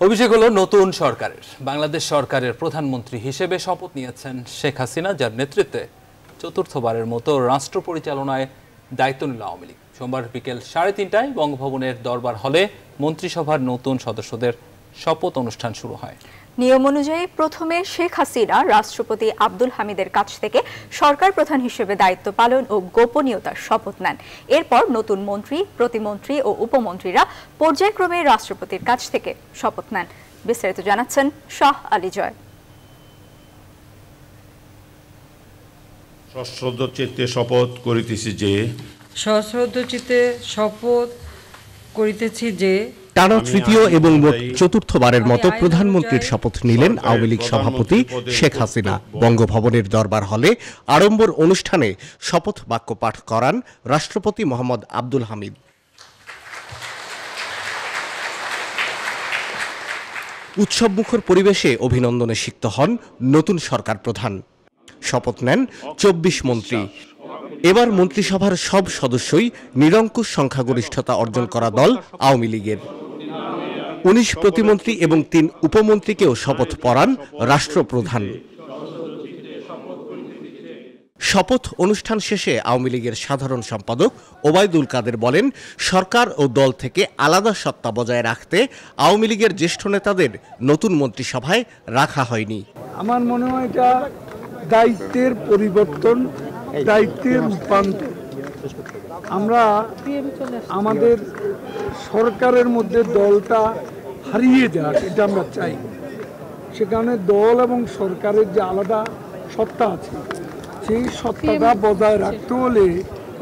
অভিষেক হলো নতুন সরকারের। বাংলাদেশ সরকারের প্রধানমন্ত্রী হিসেবে শপথ নিয়েছেন শেখ হাসিনা, যার নেতৃত্বে চতুর্থবারের মতো রাষ্ট্র পরিচালনায় দায়িত্ব নিল আওয়ামী লীগ। সোমবার বিকেল সাড়ে তিনটায় বঙ্গভবনের দরবার হলে মন্ত্রিসভার নতুন সদস্যদের শপথ অনুষ্ঠান শুরু হয়। নিয়ম অনুযায়ী প্রথমে শেখ হাসিনা রাষ্ট্রপতি আব্দুল হামিদের কাছ থেকে সরকার প্রধান হিসেবে দায়িত্ব পালন ও গোপনীয়তার শপথ নেন। এরপর নতুন মন্ত্রী প্রতিমন্ত্রী ও উপমন্ত্রীরা পর্যায়ক্রমে রাষ্ট্রপতির কাছ থেকে শপথ নেন। বিস্তারিত জানাচ্ছেন শাহ আলী জয়। সশ্রদ্ধ চিত্তে শপথ করিতেছি যে সশ্রদ্ধ চিত্তে শপথ করিতেছি যে টানা তৃতীয় এবং মোট চতুর্থবারের মতো প্রধানমন্ত্রীর শপথ নিলেন আওয়ামী লীগ সভাপতি শেখ হাসিনা। বঙ্গভবনের দরবার হলে আড়ম্বর অনুষ্ঠানে শপথ বাক্য পাঠ করান রাষ্ট্রপতি মোহাম্মদ আব্দুল হামিদ। উৎসবমুখর পরিবেশে অভিনন্দনে সিক্ত হন নতুন সরকার প্রধান। শপথ নেন চব্বিশ মন্ত্রী। এবার মন্ত্রিসভার সব সদস্যই নিরঙ্কুশ সংখ্যাগরিষ্ঠতা অর্জন করা দল আওয়ামী লীগের। উনিশ প্রতিমন্ত্রী এবং তিন উপমন্ত্রীকেও শপথ পড়ান রাষ্ট্রপ্রধান। শপথ অনুষ্ঠান শেষে আওয়ামী লীগের সাধারণ সম্পাদক ওবায়দুল কাদের বলেন, সরকার ও দল থেকে আলাদা সত্তা বজায় রাখতে আওয়ামী লীগের জ্যেষ্ঠ নেতাদের নতুন মন্ত্রিসভায় রাখা হয়নি। আমার মনে হয় এটা দায়িত্বের পরিবর্তন, দায়িত্বের রূপান্তর। আমরা আমাদের সরকারের মধ্যে দলটা হারিয়ে যাক এটা আমরা চাই। সেখানে দল এবং সরকারের যে আলাদা সত্তা আছে সেই সত্তাটা বজায় রাখতে হলে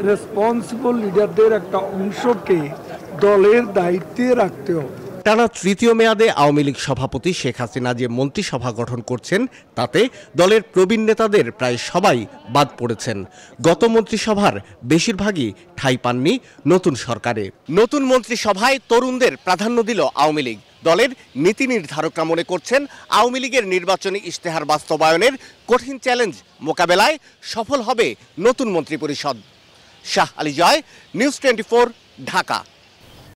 রেসপন্সিবল লিডারদের একটা অংশকে দলের দায়িত্বে রাখতে হবে। টানা তৃতীয় মেয়াদে আওয়ামী লীগ সভাপতি শেখ হাসিনা যে মন্ত্রিসভা গঠন করছেন, তাতে দলের প্রবীণ নেতাদের প্রায় সবাই বাদ পড়েছেন। গত মন্ত্রিসভার বেশিরভাগই ঠাঁই পাননি নতুন সরকারে। নতুন মন্ত্রিসভায় তরুণদের প্রাধান্য দিল আওয়ামী লীগ। দলের নীতি নির্ধারকরা মনে করছেন, আওয়ামী লীগের নির্বাচনী ইশতেহার বাস্তবায়নের কঠিন চ্যালেঞ্জ মোকাবেলায় সফল হবে নতুন মন্ত্রিপরিষদ। Shah Ali Joy, news twenty Dhaka.